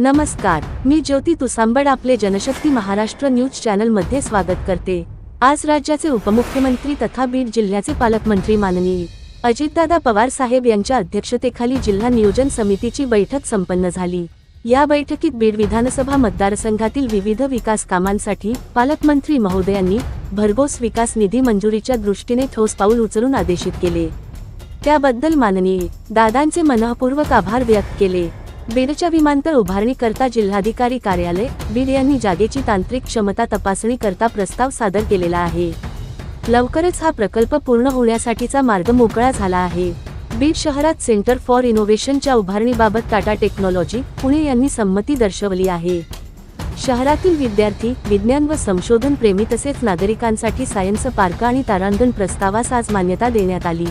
नमस्कार मी ज्योती तुसांबड आपले जनशक्ती महाराष्ट्र न्यूज चॅनलमध्ये स्वागत करते. आज राज्याचे उपमुख्यमंत्री तथा बीड जिल्ह्याचे पालकमंत्री माननीय अजितदादा पवार साहेब यांच्या अध्यक्षतेखाली जिल्हा नियोजन समितीची बैठक संपन्न झाली. या बैठकीत बीड विधानसभा मतदारसंघातील विविध विकास कामांसाठी पालकमंत्री महोदयांनी भरघोस विकास निधी मंजुरीच्या दृष्टीने ठोस पाऊल उचलून आदेशित केले. त्याबद्दल माननीय दादांचे मनःपूर्वक आभार व्यक्त केले. बीडच्या विमानतळ उभारणी करता जिल्हाधिकारी कार्यालय बीड यांनी जागेची तांत्रिक क्षमता तपासणी करता प्रस्ताव सादर केलेला आहे. लवकरच हा प्रकल्प पूर्ण होण्यासाठीचा मार्ग मोकळा झाला आहे. बीड शहरात सेंटर फॉर इनोव्हेशनच्या उभारणीबाबत टाटा टेक्नॉलॉजी पुणे यांनी संमती दर्शवली आहे. शहरातील विद्यार्थी विज्ञान व संशोधन प्रेमी तसेच नागरिकांसाठी सायन्स पार्क आणि तारांगण प्रस्तावास आज मान्यता देण्यात आली.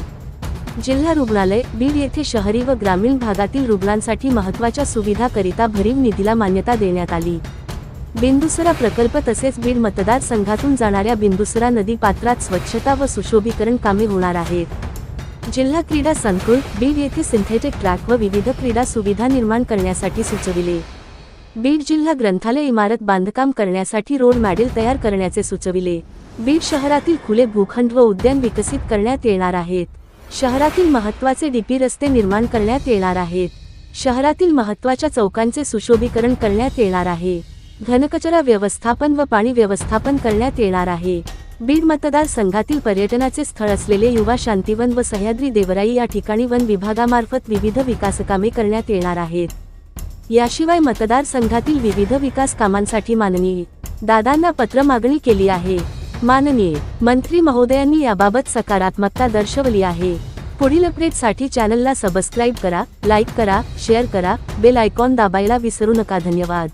जिल्हा रुग्णालय बीड येथे शहरी व ग्रामीण भागातील रुग्णांसाठी महत्त्वाच्या सुविधाकरिता भरीव निधीला मान्यता देण्यात आली. बिंदुसरा प्रकल्प तसेच बीड मतदारसंघातून जाणाऱ्या बिंदुसरा नदी पात्रात स्वच्छता व सुशोभीकरण कामे होणार आहेत. जिल्हा क्रीडा संकुल बीड येथे सिंथेटिक ट्रॅक व विविध क्रीडा सुविधा निर्माण करण्यासाठी सुचविले. बीड जिल्हा ग्रंथालय इमारत बांधकाम करण्यासाठी रोड मॉडेल तयार करण्याचे सुचविले. बीड शहरातील खुले भूखंड व उद्यान विकसित करण्यात येणार आहेत. शहरातील महत्त्वाचे डीपी रस्ते निर्माण करण्यात येणार आहेत. शहरातील महत्त्वाच्या चौकांचे सुशोभीकरण करण्यात येणार आहे. घनकचरा व्यवस्थापन व पाणी व्यवस्थापन करण्यात येणार आहे. बीड मतदारसंघातील पर्यटनाचे स्थळ असलेले युवा शांतीवन व सह्याद्री देवराई या ठिकाणी वन विभागामार्फत विविध विकासकामे करण्यात येणार आहेत. याशिवाय मतदारसंघातील विविध विकास कामांसाठी माननीय दादांना पत्र मागणी केली आहे. माननीय मंत्री महोदयांनी याबाबत सकारात्मकता दर्शवली आहे. पुढील अपडेटसाठी चॅनलला सबस्क्राईब करा लाईक करा शेअर करा बेल आयकॉन दाबायला विसरू नका. धन्यवाद.